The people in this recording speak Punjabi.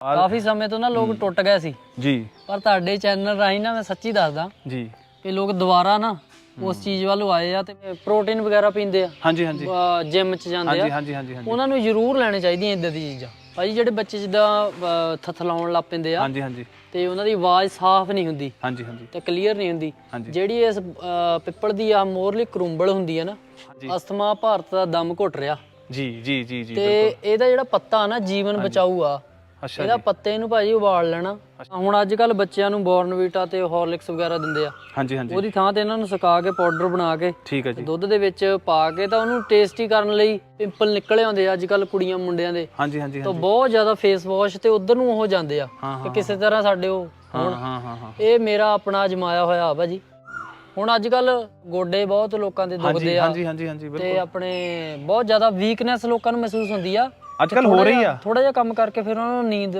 ਕਾਫੀ ਸਮੇਂ ਤੋਂ ਨਾ ਲੋਕ ਟੁੱਟ ਗਏ ਸੀ। ਜੀ। ਪਰ ਤੁਹਾਡੇ ਚੈਨਲ ਰਾਹੀਂ ਨਾ ਮੈਂ ਸੱਚੀ ਦੱਸਦਾ ਜੀ। ਕਿ ਲੋਕ ਦੁਬਾਰਾ ਨਾ ਉਸ ਚੀਜ਼ ਵੱਲੋਂ ਆਏ ਆ ਤੇ ਪ੍ਰੋਟੀਨ ਵਗੈਰਾ ਪੀਂਦੇ ਆ। ਹਾਂਜੀ ਹਾਂਜੀ। ਜਿਮ 'ਚ ਜਾਂਦੇ ਆ। ਹਾਂਜੀ ਹਾਂਜੀ ਹਾਂਜੀ ਉਹਨਾਂ ਨੂੰ ਜ਼ਰੂਰ ਲੈਣੇ ਚਾਹੀਦੀਆਂ ਇਦਾਂ ਦੀ ਚੀਜ਼ਾਂ। ਭਾਜੀ ਜਿਹੜੇ ਬੱਚੇ ਜਿੱਦਾਂ ਥਥਲਾਉਣ ਲੱਗ ਪੈਂਦੇ ਆ ਹਾਂਜੀ ਹਾਂਜੀ। ਤੇ ਉਹਨਾਂ ਦੀ ਆਵਾਜ਼ ਸਾਫ਼ ਨਹੀਂ ਹੁੰਦੀ ਹਾਂਜੀ ਹਾਂਜੀ। ਤੇ ਕਲੀਅਰ ਨਹੀਂ ਹੁੰਦੀ। ਜਿਹੜੀ ਇਸ ਪਿੱਪਲ ਦੀ ਆ ਮੋਰਲੀ ਕਰੂੰਬਲ ਹੁੰਦੀ ਹੈ ਨਾ ਅਸਥਮਾ ਭਾਰਤ ਦਾ ਦਮ ਘੁੱਟ ਰਿਹਾ। ਜੀ ਜੀ ਜੀ ਜੀ ਤੇ ਇਹਦਾ ਜਿਹੜਾ ਪੱਤਾ ਨਾ ਜੀਵਨ ਬਚਾਊ ਆ ਅੱਛਾ ਇਹਦਾ ਪੱਤੇ ਨੂੰ ਭਾਜੀ ਉਬਾਲ ਲੈਣਾ। ਹੁਣ ਅੱਜ ਕੱਲ ਬੱਚਿਆਂ ਨੂੰ ਬੋਰਨਵੀਟਾ ਤੇ ਹਾਰਲਿਕਸ ਵਗੈਰਾ ਦਿੰਦੇ ਆ। ਹਾਂਜੀ ਹਾਂਜੀ। ਉਹਦੀ ਥਾਂ ਤੇ ਇਹਨਾਂ ਨੂੰ ਸੁਕਾ ਕੇ ਪਾਊਡਰ ਬਣਾ ਕੇ ਠੀਕ ਹੈ ਜੀ। ਦੁੱਧ ਦੇ ਵਿੱਚ ਪਾ ਕੇ ਤਾਂ ਉਹਨੂੰ ਟੇਸਟੀ ਕਰਨ ਲਈ ਪਿੰਪਲ ਨਿਕਲੇ ਆਉਂਦੇ ਆ ਅੱਜ ਕੱਲ ਕੁੜੀਆਂ ਮੁੰਡਿਆਂ ਦੇ। ਹਾਂਜੀ ਹਾਂਜੀ ਤਾਂ ਬਹੁਤ ਜ਼ਿਆਦਾ ਫੇਸ ਵਾਸ਼ ਤੇ ਉਧਰ ਨੂੰ ਉਹ ਜਾਂਦੇ ਆ ਕਿ ਕਿਸੇ ਤਰ੍ਹਾਂ ਸਾਡੇ ਉਹ ਹਾਂ ਹਾਂ ਹਾਂ ਹਾਂ। ਇਹ ਮੇਰਾ ਆਪਣਾ ਅਜਮਾਇਆ ਹੋਇਆ ਆ ਭਾਜੀ ਹੁਣ ਅੱਜ ਕੱਲ ਗੋਡੇ ਬਹੁਤ ਲੋਕਾਂ ਦੇ ਦੁਖਦੇ ਆ ਹਾਂਜੀ ਹਾਂਜੀ ਹਾਂਜੀ ਬਿਲਕੁਲ। ਤੇ ਆਪਣੇ ਬਹੁਤ ਜ਼ਿਆਦਾ ਵੀਕਨੈਸ ਲੋਕਾਂ ਨੂੰ ਮਹਿਸੂਸ ਹੁੰਦੀ ਆ। ਅੱਜ ਕੱਲ ਹੋ ਰਹੀ ਆ। ਥੋੜਾ ਜਿਹਾ ਕੰਮ ਕਰਕੇ ਫਿਰ ਉਹਨਾਂ ਨੂੰ ਨੀਂਦ